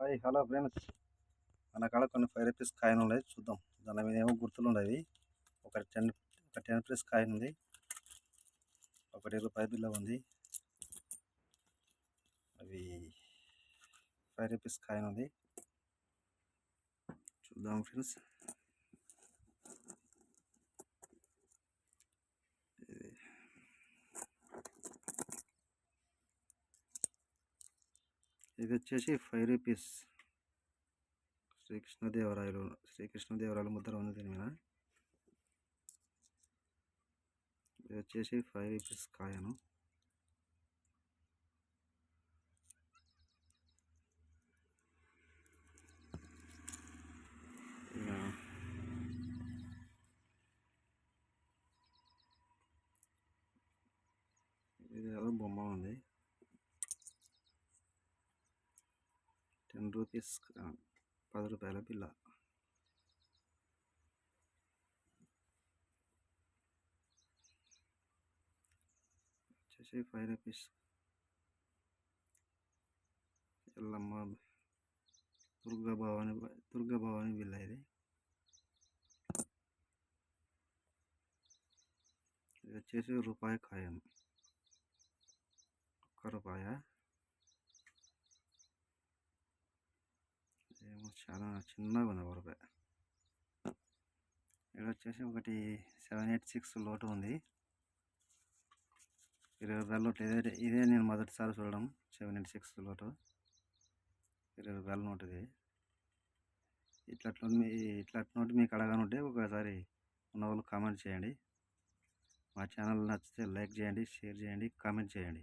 Hi hello friends. మన కాడ కొన్ని ఫైవ్ రూపీస్ కాయిన్ ఉన్నాయి చూద్దాం. దాని మీద ఏమో గుర్తులు ఉండేవి. ఒక టెన్ ఒక టెన్ రూపీస్ కాయిన్ ఉంది. ఒకటి రూపాయి బిల్ల ఉంది. అవి ఫైవ్ రూపీస్ కాయిన్ ఉంది. చూద్దాం ఫ్రెండ్స్. ఇది వచ్చేసి ఫైవ్ రూపీస్. శ్రీకృష్ణదేవరాయలు శ్రీకృష్ణదేవరాయలు ముద్ర ఉంది దీని మీద. ఇది వచ్చేసి ఫైవ్ రూపీస్ కాయను. ఇది ఏదో బొమ్మ ఉంది. టెన్ రూపీస్ పది రూపాయల బిల్ల. వచ్చేసి ఫైవ్ రూపీస్ ఎల్లమ్మ దుర్గా భవాని దుర్గా భవాని బిల్ల ఇది. ఇది వచ్చేసి రూపాయి కాయం ఒక్క రూపాయ ఏమో చాలా చిన్నగా ఉంది ఒక ఇక్కడ వచ్చేసి ఒకటి సెవెన్ ఎయిట్ సిక్స్ లోటు ఉంది. ఇరవై రూపాయల నోట్ ఇదే ఇదే నేను మొదటిసారి చూడడం సెవెన్ ఎయిట్ సిక్స్ లోటు. ఇరవై రూపాయల నోట్ ఇది. ఇట్లా మీ ఇట్లా నోట్ మీకు అడగానుంటే ఒకసారి ఉన్న వాళ్ళు కామెంట్ చేయండి. మా ఛానల్ నచ్చితే లైక్ చేయండి షేర్ చేయండి కామెంట్ చేయండి.